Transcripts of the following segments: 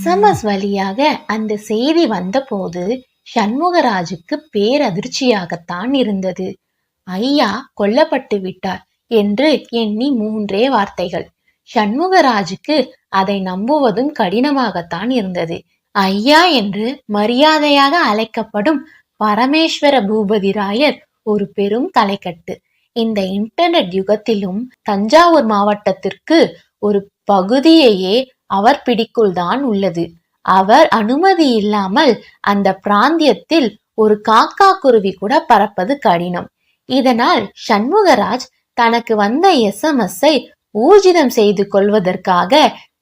SMS வழியாக அந்த செய்தி வந்தபோது சண்முகராஜுக்கு பேரதிர்ச்சியாகத்தான் இருந்தது. ஐயா கொல்லப்பட்டு விட்டார் என்று எண்ணி மூன்றே வார்த்தைகள். சண்முகராஜுக்கு அதை நம்புவதும் கடினமாகத்தான் இருந்தது. ஐயா என்று மரியாதையாக அழைக்கப்படும் பரமேஸ்வர பூபதி ராயர் ஒரு பெரும் தலைக்கட்டு. இந்த இன்டர்நெட் யுகத்திலும் தஞ்சாவூர் மாவட்டத்திற்கு ஒரு பகுதியையே அவர் பிடிக்குள் தான் உள்ளது. அவர் அனுமதி இல்லாமல் அந்த பிராந்தியத்தில் ஒரு காக்கா குருவி கூட பறப்பது கடினம். இதனால் சண்முகராஜ் தனக்கு வந்த எஸ்எம்எஸ்ஐ ஊர்ஜிதம் செய்து கொள்வதற்காக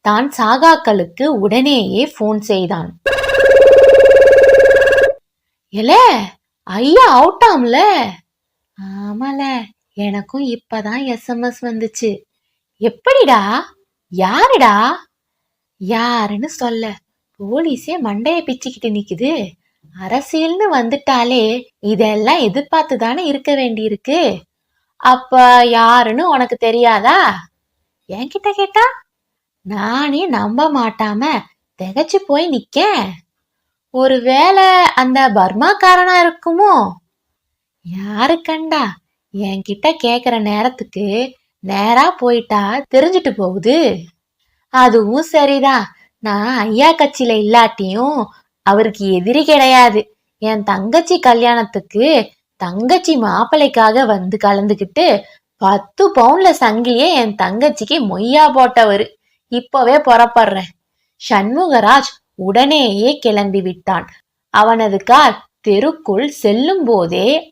தான் சாகாக்களுக்கு உடனேயே போன் செய்தான். எல ஐயா அவுட்டாம்ல? ஆமால எனக்கும் இப்பதான் எஸ்எம்எஸ் வந்துச்சு. எப்படிடா? யாருடா? யாருன்னு சொல்ல. போலீஸே மண்டைய பிச்சுக்கிட்டு நிக்குது. அரசியல்னு வந்துட்டாலே இதெல்லாம் எதிர்பார்த்து தானே இருக்க வேண்டியிருக்கு. அப்ப யாருன்னு உனக்கு தெரியாதா? என்கிட்ட கேட்டா? நானே நம்ப மாட்டாம திகச்சு போய் நிக்க ஒருவேளை அந்த பர்மாக்காரனா இருக்குமோ? யாரு கண்டா? என்கிட்ட கேக்குற நேரத்துக்கு நேரா போயிட்டா தெரிஞ்சிட்டு போகுது. அதுவும் சரிதான். நான் ஐயா கட்சியில இல்லாட்டியும் அவருக்கு எதிரி கிடையாது. என் தங்கச்சி கல்யாணத்துக்கு தங்கச்சி மாப்பிள்ளைக்காக வந்து கலந்துக்கிட்டு பத்து பவுன்ல சங்கிலியே என் தங்கச்சிக்கு மொய்யா போட்டவரு. இப்பவே புறப்படுறேன். சண்முகராஜ் உடனேயே கிளம்பி விட்டான். அவனது கார் தெருக்குள் செல்லும் போதே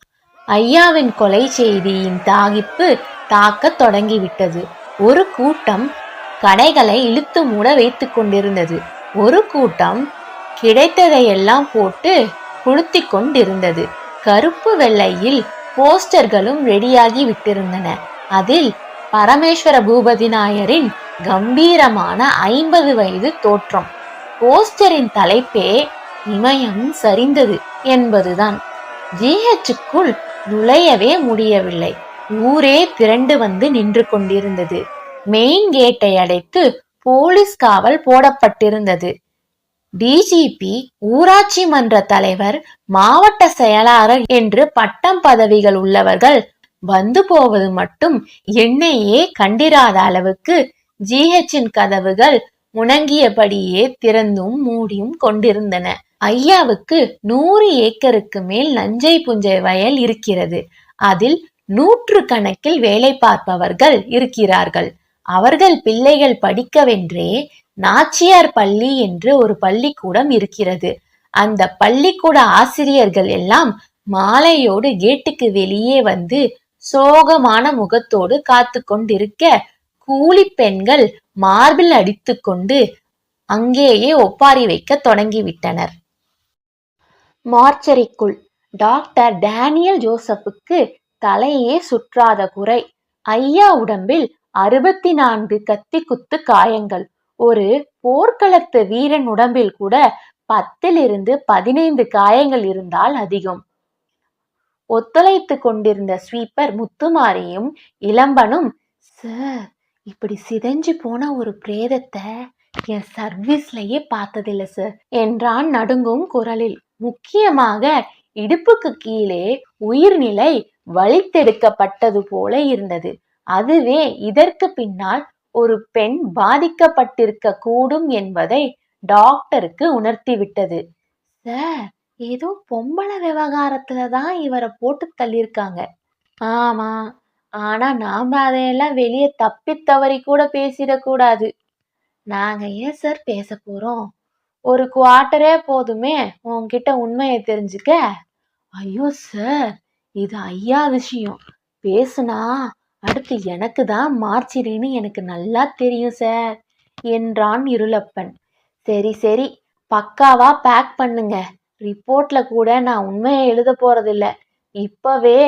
ஐயாவின் கொலை செய்தியின் தாகிப்பு தாக்கத் தொடங்கிவிட்டது. ஒரு கூட்டம் கடைகளை இழுத்து மூட வைத்துக் கொண்டிருந்தது. ஒரு கூட்டம் கிடைத்ததையெல்லாம் போட்டு குளுத்தி கொண்டிருந்தது. கருப்பு வெள்ளையில் போஸ்டர்களும் ரெடியாகி விட்டிருந்தன. அதில் பரமேஸ்வர பூபதி நாயரின் கம்பீரமான ஐம்பது வயது தோற்றம். போஸ்டரின் தலைப்பே இமயம் சரிந்தது என்பதுதான். ஜிஹெச்சுக்குள் நுழையவே முடியவில்லை. ஊரே திரண்டு வந்து நின்று கொண்டிருந்தது. மெயின் கேட்டை அடைத்து போலீஸ் காவல் போடப்பட்டிருந்தது. டிஜிபி ஊராட்சி மன்ற தலைவர் மாவட்ட செயலாளர் என்று பட்டம் பதவிகள் உள்ளவர்கள் வந்து போவது மட்டும் என்னையே கண்டிராத அளவுக்கு ஜிஹெச்சின் கதவுகள் முணங்கியபடியே திறந்தும் மூடியும் கொண்டிருந்தன. ஐயாவுக்கு நூறு ஏக்கருக்கு மேல் நஞ்சை புஞ்சை வயல் இருக்கிறது. அதில் நூற்று கணக்கில் வேலை பார்ப்பவர்கள் இருக்கிறார்கள். அவர்கள் பிள்ளைகள் படிக்கவென்றே நாச்சியார் பள்ளி என்று ஒரு பள்ளிக்கூடம் இருக்கிறது. அந்த பள்ளிக்கூட ஆசிரியர்கள் எல்லாம் மாலையோடு கேட்டுக்கு வெளியே வந்து சோகமான முகத்தோடு காத்து கொண்டிருக்க கூலி பெண்கள் மார்பில் அடித்துக்கொண்டு அங்கேயே ஒப்பாரி வைக்க தொடங்கிவிட்டனர். மார்ச்சரிக்குள் டாக்டர் டேனியல் ஜோசப்புக்கு தலையே சுற்றாத குறை. ஐயா உடம்பில் அறுபத்தி நான்கு கத்தி குத்து காயங்கள். ஒரு போர்க்களத்து வீரன் உடம்பில் கூட பத்திலிருந்து பதினைந்து காயங்கள் இருந்தால் அதிகம். ஒத்துழைத்து கொண்டிருந்த ஸ்வீப்பர் முத்துமாரியும் இளம்பனும் சார் இப்படி சிதைஞ்சு போன ஒரு பிரேதத்தை என் சர்வீஸ்லயே பார்த்ததில்ல சார் என்றான் நடுங்கும் குரலில். முக்கியமாக இடுப்புக்கு கீழே உயிர்நிலை வழித்தெடுக்கப்பட்டது போல இருந்தது. அதுவே இதற்கு பின்னால் ஒரு பெண் பாதிக்கப்பட்டிருக்க கூடும் என்பதை டாக்டருக்கு உணர்த்திவிட்டது. சார் ஏதோ பொம்பளை விவகாரத்துல தான் இவரை போட்டு தள்ளியிருக்காங்க. ஆமா ஆனா நாம அதையெல்லாம் வெளியே தப்பி தவறி கூட பேசிடக்கூடாது. நாங்க ஏன் சார் பேச போறோம்? ஒரு குவார்ட்டரே போதுமே உன்கிட்ட உண்மையை தெரிஞ்சுக்க. ஐயோ சார் இது ஐயா விஷயம். பேசுனா அடுத்து எனக்கு தான் மார்ச்சிரின்னு எனக்கு நல்லா தெரியும் சார் என்றான் இருளப்பன். சரி சரி பக்காவா பேக் பண்ணுங்க. ரிப்போர்ட்ல கூட நான் உண்மையை எழுத போறதில்ல. இப்பவே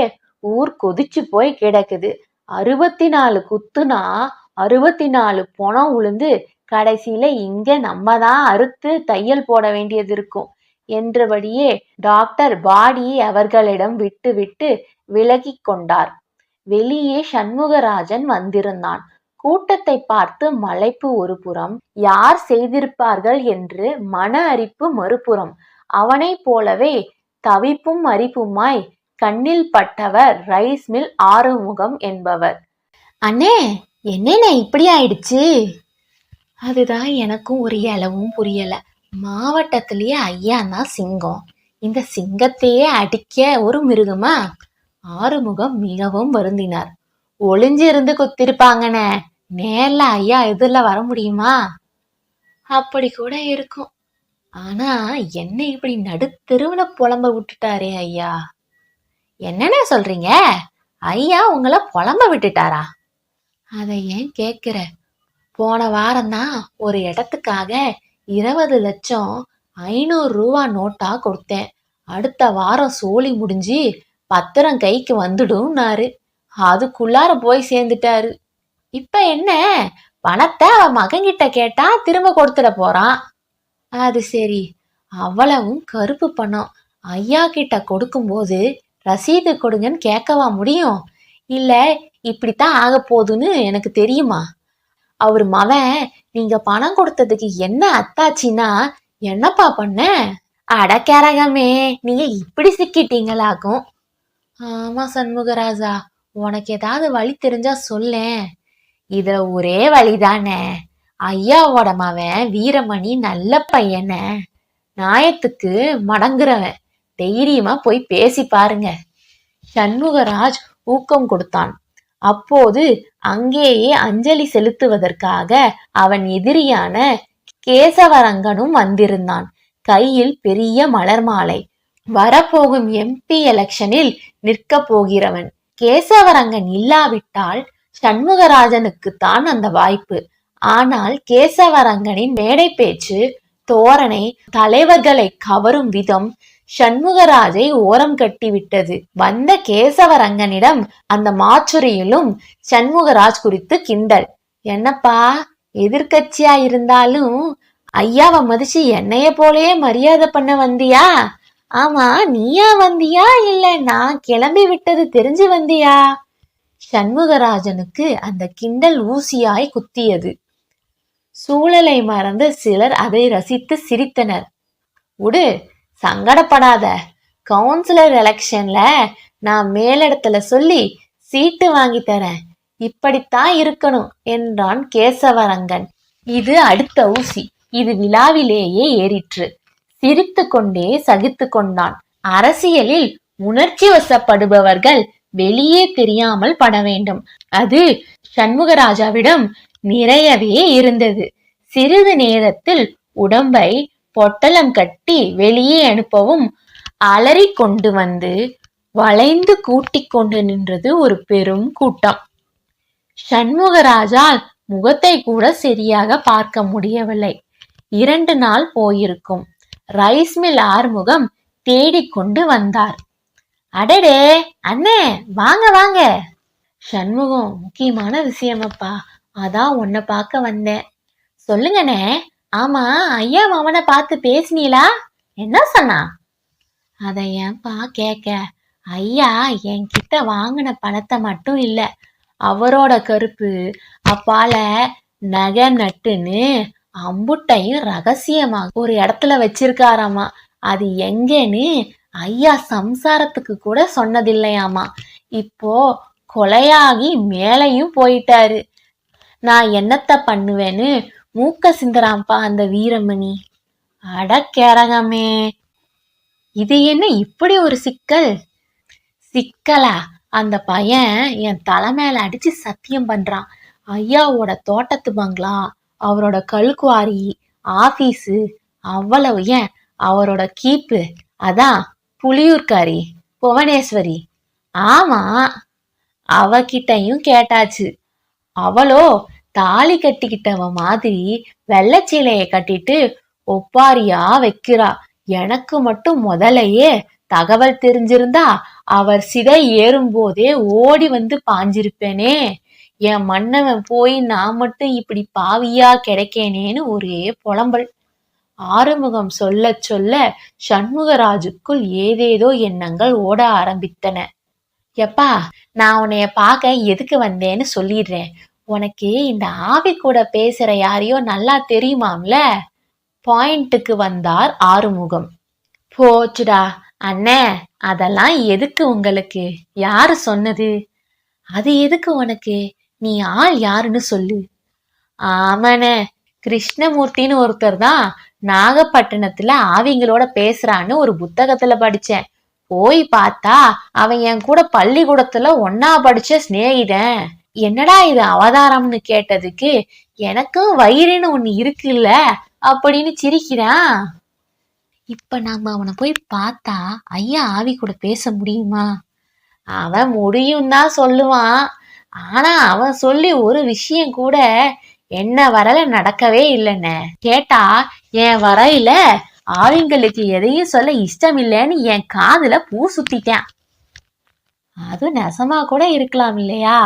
ஊர் கொதிச்சு போய் கிடக்குது. அறுபத்தி நாலு குத்துனா அறுபத்தி நாலு பணம் உளுந்து கடைசியில இங்க நம்ம தான் அறுத்து தையல் போட வேண்டியது இருக்கும் என்றபடியே டாக்டர் பாடியை அவர்களிடம் விட்டுவிட்டு விலகி கொண்டார். வெளியே சண்முகராஜன் வந்திருந்தான். கூட்டத்தை பார்த்து மலைப்பு ஒரு புறம் யார் செய்திருப்பார்கள்? என்று மன அரிப்பு மறுபுறம் அவனைப் போலவே தவிப்பும் அரிப்புமாய் கண்ணில் பட்டவர் ரைஸ் மில் ஆறுமுகம் என்பவர். அண்ணே என்னண்ணே இப்படி ஆயிடுச்சு? அதுதான் எனக்கும் ஒரு அளவும் புரியல. மாவட்டத்திலேயே ஐயா தான் சிங்கம். இந்த சிங்கத்தையே அடிக்க ஒரு மிருகமா? ஆறுமுகம் மிகவும் வருந்தினார். ஒளிஞ்சிருந்து குத்திருப்பாங்கனே நேர்ல ஐயா எதிரில் வர முடியுமா? அப்படி கூட இருக்கும். ஆனா என்ன இப்படி நடுத்தெருவுல புலம்ப விட்டுட்டாரே ஐயா. என்னண்ணே சொல்றீங்க? ஐயா உங்களை புலம்ப விட்டுட்டாரா? அதை ஏன் கேக்குற? போன வாரம்தான் ஒரு இடத்துக்காக இருபது லட்சம் ஐநூறு ரூபா நோட்டா கொடுத்தேன். அடுத்த வாரம் சோழி முடிஞ்சு பத்திரம் கைக்கு வந்துடும்னாரு. அதுக்குள்ளார போய் சேர்ந்துட்டாரு. இப்ப என்ன? பணத்தை அவ மகன்கிட்ட கேட்டா திரும்ப கொடுத்துட போறான். அது சரி. அவ்வளவும் கருப்பு பணம். ஐயா கிட்ட கொடுக்கும்போது ரசீது கொடுங்கன்னு கேட்கவா முடியும்? இல்ல இப்படித்தான் ஆக போகுதுன்னு எனக்கு தெரியுமா? அவர் மவன் நீங்க பணம் கொடுத்ததுக்கு என்ன அத்தாச்சின்னா என்னப்பா பண்ண? அடக்கரகமே நீங்க இப்படி சிக்கிட்டீங்களாக்கும். ஆமா சண்முகராஜா உனக்கு ஏதாவது வழி தெரிஞ்சா சொல்லேன் இதுல ஒரே வழிதானே. ஐயாவோட மவன் வீரமணி நல்ல பையன. நியாயத்துக்கு மடங்குறவன். தைரியமா போய் பேசி பாருங்க. சண்முகராஜ் ஊக்கம் கொடுத்தான். அப்போது அங்கேயே அஞ்சலி செலுத்துவதற்காக அவன் எதிரியான கேசவரங்கனும் வந்திருந்தான். கையில் பெரிய மலர் மாலை. வரப்போகும் எம்பி எலெக்ஷனில் நிற்கப் போகிறவன். கேசவரங்கன் இல்லாவிட்டால் சண்முகராஜனுக்கு தான் அந்த வாய்ப்பு. ஆனால் கேசவரங்கனின் மேடை பேச்சு தோரணை தலைவர்களை கவரும் விதம் சண்முகராஜை ஓரம் கட்டிவிட்டது. வந்த கேசவரங்கனிடம் அந்த மாச்சுரியிலும் சண்முகராஜ் குறித்து கிண்டல். என்னப்பா எதிர்க்கட்சியா இருந்தாலும் ஐயாவை மதிச்சு என்னைய போலயே மரியாதை பண்ண வந்தியா? ஆமா நீயா வந்தியா இல்ல நான் கிளம்பி விட்டது தெரிஞ்சு வந்தியா? சண்முகராஜனுக்கு அந்த கிண்டல் ஊசியாய் குத்தியது. சூழலை மறந்து சிலர் அதை ரசித்து சிரித்தனர். உடு சங்கடப்படாத. கவுன்சிலர் எலெக்ஷன்ல நான் மேலிடத்துல சொல்லி சீட்டு வாங்கி தரேன். இப்படித்தான் இருக்கணும் என்றான் கேசவரங்கன். இது அடுத்த ஊசி. இது விழாவிலேயே ஏறிற்று. சிரித்து கொண்டே சகித்து கொண்டான் அரசியலில் உணர்ச்சி வசப்படுபவர்கள் வெளியே தெரியாமல் பட வேண்டும். அது சண்முகராஜாவிடம் நிறையவே இருந்தது. சிறிது நேரத்தில் உடம்பை பொட்டலம் கட்டி வெளியே அனுப்பவும் அலறி கொண்டு வந்து வளைந்து கூட்டிக் கொண்டு நின்றது ஒரு பெரும் கூட்டம். சண்முகராஜால் முகத்தை கூட சரியாக பார்க்க முடியவில்லை. இரண்டு நாள் போயிருக்கும். ரைஸ் மில் ஆறுமுகம் தேடிக்கொண்டு வந்தார். அடடே அண்ணே வாங்க வாங்க. சண்முகம் முக்கியமான விஷயமப்பா. அதான் உன்னை பார்க்க வந்தேன். சொல்லுங்கண்ணே ஆமா ஐயா மாமனை பார்த்து பேசினீங்களா என்ன சொன்னா? அதை ஏன்பா கேட்க? ஐயா என்கிட்ட வாங்கின பணத்தை மட்டும் இல்ல அவரோட கருப்பு அப்பால நகை நட்டுன்னு அம்புட்டையும் ரகசியமா ஒரு இடத்துல வச்சிருக்காராமா. அது எங்கன்னு ஐயா சம்சாரத்துக்கு கூட சொன்னதில்லையாமா. இப்போ கொலையாகி மேலையும் போயிட்டாரு. நான் என்னத்த பண்ணுவேன்னு மூக்க சிந்தராம்பா அந்த வீரமணி. அடக்கேரகமே இது என்ன இப்படி ஒரு சிக்கல்? சிக்கலா? அந்த பையன் என் தலை மேல அடிச்சு சத்தியம் பண்றான். ஐயாவோட தோட்டத்து பங்களா. அவரோட கல்குவாரி ஆபீஸு அவ்வளவு. ஏன்? அவரோட கீப்பு. அதான் புலியூர்காரி புவனேஸ்வரி. ஆமா அவகிட்டையும் கேட்டாச்சு. அவளோ தாலி கட்டிக்கிட்டவ மாதிரி வெள்ளச்சீலைய கட்டிட்டு ஒப்பாரியா வைக்கிறா. எனக்கு மட்டும் முதலையே தகவல் தெரிஞ்சிருந்தா அவர் சிதை ஏறும்போதே ஓடி வந்து பாஞ்சிருப்பேனே. என் மன்னவன் போய் நான் மட்டும் இப்படி பாவியா கிடைக்கேனேன்னு ஒரே புலம்பல். ஆறுமுகம் சொல்ல சொல்ல சண்முகராஜுக்குள் ஏதேதோ எண்ணங்கள் ஓட ஆரம்பித்தன. எப்பா நான் உன்னைய பார்க்க எதுக்கு வந்தேன்னு சொல்லிடுறேன். உனக்கு இந்த ஆவி கூட பேசுற யாரையோ நல்லா தெரியுமாம்ல? பாயிண்ட்டுக்கு வந்தார் ஆறுமுகம். போச்சுடா அண்ணே அதெல்லாம் எதுக்கு உங்களுக்கு? யாரு சொன்னது? அது எதுக்கு உனக்கு? நீ ஆள் யாருன்னு சொல்லு. ஆமாண்ணே. கிருஷ்ணமூர்த்தின்னு ஒருத்தர் தான் நாகப்பட்டினத்துல ஆவிங்களோட பேசுறான்னு ஒரு புத்தகத்துல படிச்சேன். போய் பார்த்தா அவன் என் கூட பள்ளிக்கூடத்துல ஒன்னா படிச்ச சிநேகிதன். என்னடா இது அவதாரம்னு கேட்டதுக்கு எனக்கும் வயிறுன்னு ஒண்ணு இருக்குல்ல அப்படின்னு சிரிக்கிறான். இப்ப நாம அவனை போய் பார்த்தா ஐயா ஆவி கூட பேச முடியுமா? அவன் முடியும் தான் சொல்லுவான். ஆனா அவன் சொல்லி ஒரு விஷயம் கூட என்ன வரல நடக்கவே இல்லைன்னு கேட்டா என் வரையில? ஆவிங்களுக்கு எதையும் சொல்ல இஷ்டம் இல்லைன்னு என் காதுல பூ சுத்திட்டேன். அது நெசமா கூட இருக்கலாம் இல்லையா?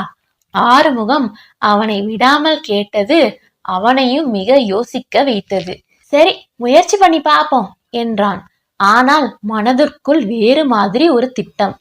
ஆறுமுகம் அவனை விடாமல் கேட்டது அவனையும் மிக யோசிக்க வைத்தது. சரி முயற்சி பண்ணி பார்ப்போம் என்றான். ஆனால் மனதிற்குள் வேறு மாதிரி ஒரு திட்டம்.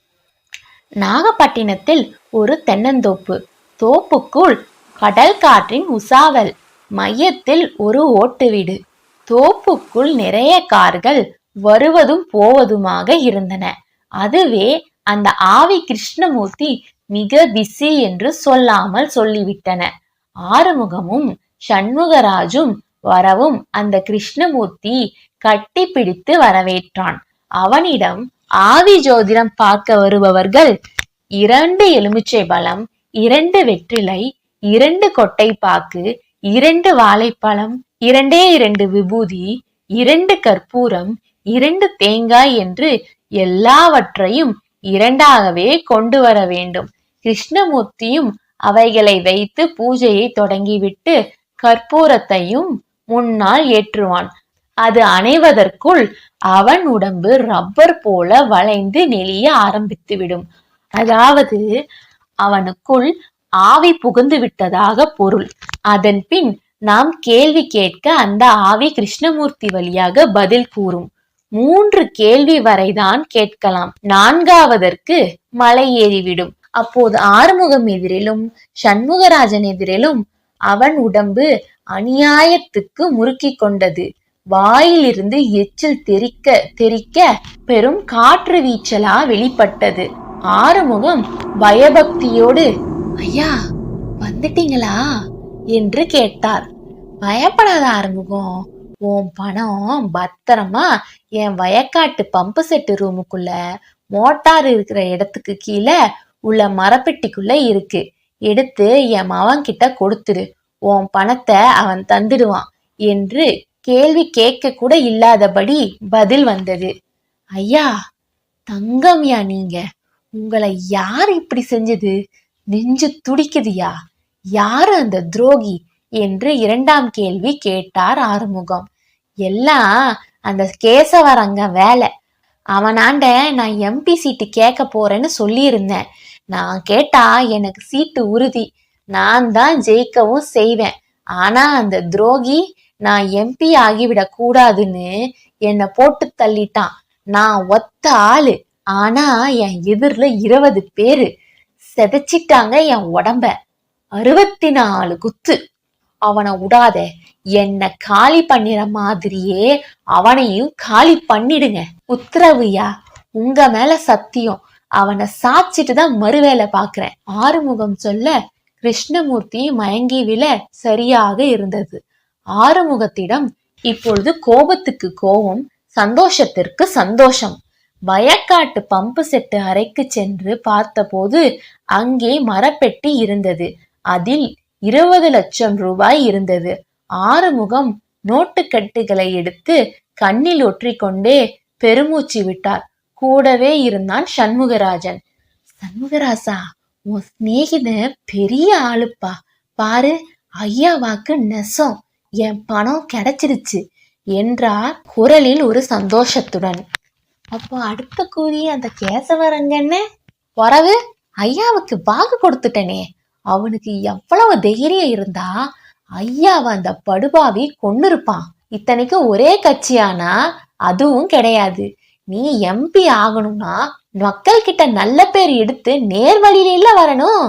நாகப்பட்டினத்தில் ஒரு தென்னந்தோப்பு. தோப்புக்குள் கடல் காற்றின் உசாவல். மையத்தில் ஒரு ஓட்டு வீடு. தோப்புக்குள் நிறைய கார்கள் வருவதும் போவதுமாக இருந்தன. அதுவே அந்த ஆவி கிருஷ்ணமூர்த்தி மிக பிஸி என்று சொல்லாமல் சொல்லிவிட்டன. ஆறுமுகமும் சண்முகராஜும் வரவும் அந்த கிருஷ்ணமூர்த்தி கட்டி பிடித்து வரவேற்றான். அவனிடம் ஆவி ஜோதிடம் பார்க்க வருபவர்கள் இரண்டு எலுமிச்சை பழம் இரண்டு வெற்றிலை இரண்டு கொட்டை பாக்கு இரண்டு வாழைப்பழம் இரண்டே இரண்டு விபூதி இரண்டு கற்பூரம் இரண்டு தேங்காய் என்று எல்லாவற்றையும் இரண்டாகவே கொண்டு வர வேண்டும். கிருஷ்ணமூர்த்தியும் அவைகளை வைத்து பூஜையை தொடங்கிவிட்டு கற்பூரத்தையும் முன்னால் ஏற்றுவான். அது அணைவதற்குள் அவன் உடம்பு ரப்பர் போல வளைந்து நெளிய ஆரம்பித்துவிடும் அதாவது அவனுக்குள் ஆவி புகுந்து விட்டதாக பொருள். அதன் பின் நாம் கேள்வி கேட்க அந்த ஆவி கிருஷ்ணமூர்த்தி வழியாக பதில் கூறும். மூன்று கேள்வி வரைதான் கேட்கலாம். நான்காவதற்கு மலை ஏறிவிடும். அப்போது ஆறுமுகம் எதிரிலும் சண்முகராஜன் எதிரிலும் அவன் உடம்பு அநியாயத்துக்கு முறுக்கி கொண்டது. வாயிலிருந்து எச்சில் தெறிக்க தெறிக்க பெரும் காற்று வீச்சலா வெளிப்பட்டது. ஆறுமுகம் பயபக்தியோடு ஐயா வந்துட்டீங்களா? என்று கேட்டார். பயப்படாத ஆறுமுகம் உன் பணம் பத்திரமா என் வயக்காட்டு பம்பு செட்டு ரூமுக்குள்ள மோட்டார் இருக்கிற இடத்துக்கு கீழே உள்ள மரப்பெட்டிக்குள்ள இருக்கு. எடுத்து என் மவன் கிட்ட கொடுத்துடு உன் பணத்தை அவன் தந்துடுவான் என்று கேள்வி கேட்க கூட இல்லாதபடி பதில் வந்தது. ஐயா தங்கம்யா நீங்க. உங்களை யார் இப்படி செஞ்சது? நெஞ்சு துடிக்குதுயா? யாரு அந்த துரோகி? என்று இரண்டாம் கேள்வி கேட்டார் ஆறுமுகம். எல்லாம் அந்த கேசவரங்க வேலை. அவனாண்ட நான் எம்பி சீட்டு கேட்க போறேன்னு சொல்லியிருந்தேன். நான் கேட்டா எனக்கு சீட்டு உறுதி. நான் தான் ஜெயிக்கவும் செய்வேன். ஆனா அந்த துரோகி நான் எம்பி ஆகிவிடக் கூடாதுன்னு என்னை போட்டு தள்ளிட்டான். நான் ஒத்த ஆளு. ஆனா என் எதிரில் இருபது பேரு. செதைச்சிட்டாங்க என் உடம்ப. அறுபத்தி நாலு குத்து. அவனை விடாத என்னை காலி பண்ணிற மாதிரியே அவனையும் காலி பண்ணிடுங்க. உத்தரவுயா? உங்க மேல சத்தியம். அவனை சாச்சிட்டு தான் மறுவேலை பாக்குறேன். ஆறுமுகம் சொல்ல கிருஷ்ணமூர்த்தி மயங்கி விழ சரியாக இருந்தது. ஆறுமுகத்திடம் இப்பொழுது கோபத்துக்கு கோபம் சந்தோஷத்திற்கு சந்தோஷம். வயக்காட்டு பம்பு செட்டு அறைக்கு சென்று பார்த்தபோது அங்கே மரப்பெட்டி இருந்தது. அதில் இருபது லட்சம் ரூபாய் இருந்தது. ஆறுமுகம் நோட்டுக்கட்டுகளை எடுத்து கண்ணில் ஒற்றிக்கொண்டே பெருமூச்சு விட்டார். கூடவே இருந்தான் சண்முகராஜன். சண்முகராசா உன் சிநேகித பெரிய ஆளுப்பா. பாரு ஐயாவாக்கு நெசம். என் பணம் கிடைச்சிருச்சு என்றார் குரலில் ஒரு சந்தோஷத்துடன். அப்போ அடுத்த கூறி அந்த கேசவரங்கன்னு வரவு ஐயாவுக்கு பாகு கொடுத்துட்டனே. அவனுக்கு எவ்வளவு தைரியம் இருந்தா ஐயாவை அந்த படுபாவி கொன்னு இருப்பான் இத்தனைக்கு ஒரே கட்சியானா? அதுவும் கிடையாது. நீ எம்பி ஆகணும்னா மக்கள் கிட்ட நல்ல பேர் எடுத்து நேர் வழியில வரணும்.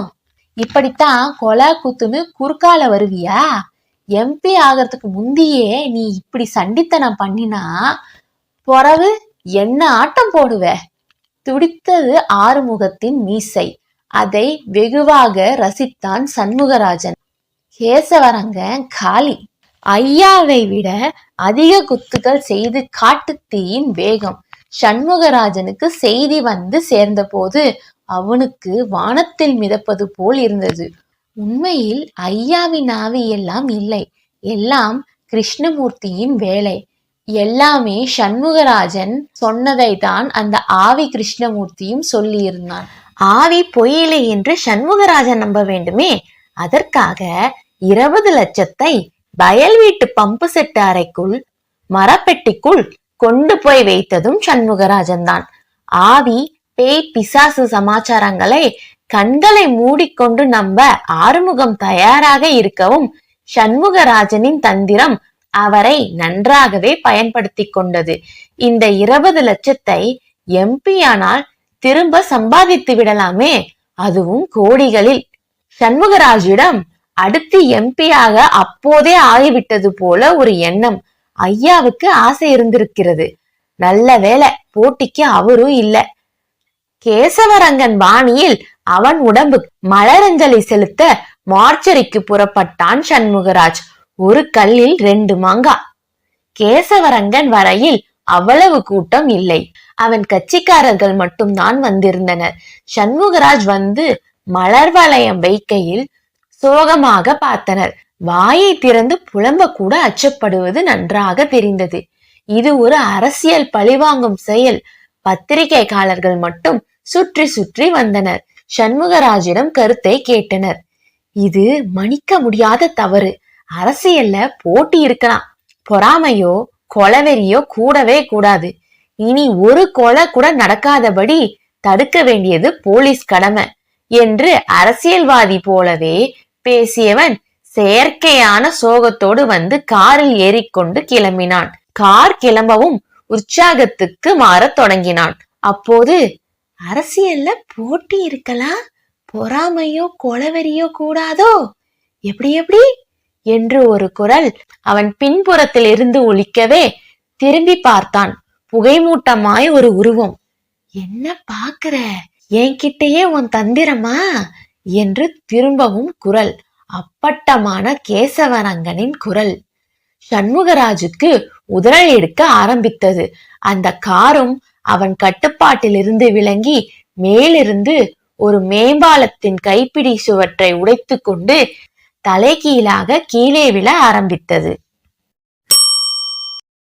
இப்படித்தான் கொலை குத்துன்னு குறுக்கால வருவியா? எம்பி ஆகிறதுக்கு முந்தியே நீ இப்படி சண்டித்தனம் பண்ணினா பொறவு என்ன ஆட்டம் போடுவ? துடித்தது ஆறுமுகத்தின் மீசை. அதை வெகுவாக ரசித்தான் சண்முகராஜன். கேசவரங்க காளி ஐயாவை விட அதிக குத்துகள் செய்து காட்டு தீயின் வேகம். சண்முகராஜனுக்கு செய்தி வந்து சேர்ந்தபோது அவனுக்கு வானத்தில் மிதப்பது போல் இருந்தது. உண்மையில் ஐயாவின் ஆவி எல்லாம் இல்லை. எல்லாம் கிருஷ்ணமூர்த்தியின் வேலை. எல்லாமே சண்முகராஜன் சொன்னதை தான் அந்த ஆவி கிருஷ்ணமூர்த்தியும் சொல்லியிருந்தான். ஆவி பொய்யில்லை என்று சண்முகராஜன் நம்ப வேண்டுமே? அதற்காக இருபது லட்சத்தை வயல் வீட்டு பம்பு செட்டு அறைக்குள் மரப்பெட்டிக்குள் கொண்டு போய் வைத்ததும் சண்முகராஜன் தான் ஆவி பேய் பிசாசு சமாச்சாரங்களை கண்களை மூடிக்கொண்டு நம்ப ஆறுமுகம் தயாராக இருக்கவும் சண்முகராஜனின் தந்திரம் அவரை நன்றாகவே பயன்படுத்தி கொண்டது. இந்த இருபது லட்சத்தை எம்பி ஆனால் திரும்ப சம்பாதித்து விடலாமே? அதுவும் கோடிகளில். சண்முகராஜிடம் அடுத்து எம்பியாக அப்போதே ஆகிவிட்டது போல ஒரு எண்ணம் ஐயாவுக்கு ஆசை இருந்திருக்கிறது. நல்ல வேலை போட்டிக்கு அவரும் இல்ல. கேசவரங்கன் பாணியில் அவன் உடம்பு மலரஞ்சலி செலுத்த மார்ச்சரிக்கு புறப்பட்டான் சண்முகராஜ். ஒரு கல்லில் ரெண்டு மாங்கா. கேசவரங்கன் வரையில் அவ்வளவு கூட்டம் இல்லை. அவன் கட்சிக்காரர்கள் மட்டும்தான் வந்திருந்தனர். சண்முகராஜ் வந்து மலர் வளையம் வைக்கையில் சோகமாக பார்த்தனர். வாயை திறந்து புலம்ப கூட அச்சப்படுவது நன்றாக தெரிந்தது. இது ஒரு அரசியல் பழிவாங்கும் செயல். பத்திரிகைக்காரர்கள் மட்டும் சுற்றி சுற்றி வந்தனர். சண்முகராஜிடம் கருத்தை கேட்டனர். இது மன்னிக்க முடியாத தவறு. அரசியல்ல போட்டி இருக்கலாம். பொறாமையோ கொலவெறியோ கூடவே கூடாது. இனி ஒரு கொலை கூட நடக்காதபடி தடுக்க வேண்டியது போலீஸ் கடமை என்று அரசியல்வாதி போலவே பேசியவன் செயற்கையான சோகத்தோடு வந்து காரில் ஏறிக்கொண்டு கிளம்பினான். கார் கிளம்பவும் உற்சாகத்துக்கு மாறத் தொடங்கினான். அப்போது அரசியல்ல போட்டி இருக்கலாம் பொறாமையோ கொலவெறியோ கூடாதோ? எப்படி எப்படி? என்று ஒரு குரல் அவன் பின்புறத்தில் இருந்து ஒலிக்கவே திரும்பி பார்த்தான். புகைமூட்டமாய் ஒரு உருவம். என்ன பாக்குற என்கிட்டயே உன் தந்திரமா? என்று திரும்பவும் குரல். அப்பட்டமான கேசவரங்கனின் குரல். சண்முகராஜுக்கு உதறல் எடுக்க ஆரம்பித்தது. அந்த காரும் அவன் கட்டுப்பாட்டிலிருந்து விளங்கி மேலிருந்து ஒரு மேம்பாலத்தின் கைப்பிடி சுவற்றை உடைத்து கொண்டு தலைகீழாக கீழே விழ ஆரம்பித்தது.